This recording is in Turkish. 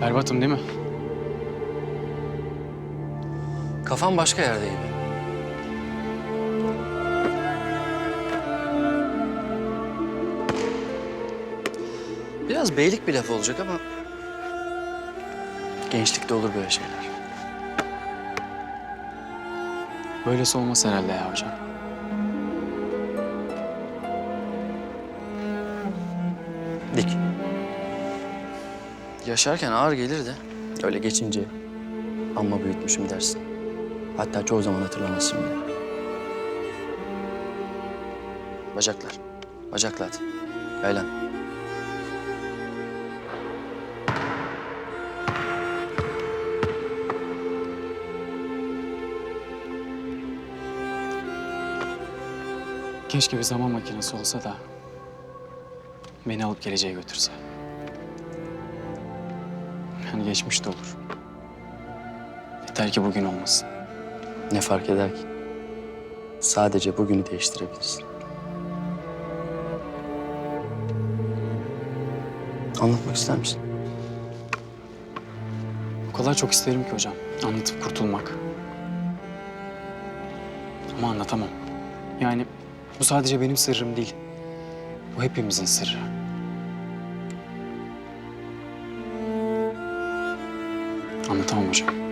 Berbatım değil mi? Kafam başka yerde gibi. Biraz beylik bir laf olacak ama... Gençlikte olur böyle şeyler. Böylesi olmaz herhalde ya hocam. Dik. Yaşarken ağır gelir de öyle geçince amma büyütmüşüm dersin. Hatta çoğu zaman hatırlamazsın bile. Bacaklar. Bacakla at. Yaylan. Keşke bir zaman makinesi olsa da beni alıp geleceğe götürse. Yani geçmiş de olur. Yeter ki bugün olmasın. Ne fark eder ki? Sadece bugünü değiştirebilirsin. Anlatmak ister misin? O kadar çok isterim ki hocam anlatıp kurtulmak. Ama anlatamam. Yani bu sadece benim sırrım değil. Bu hepimizin sırrı. Anlatamam hocam.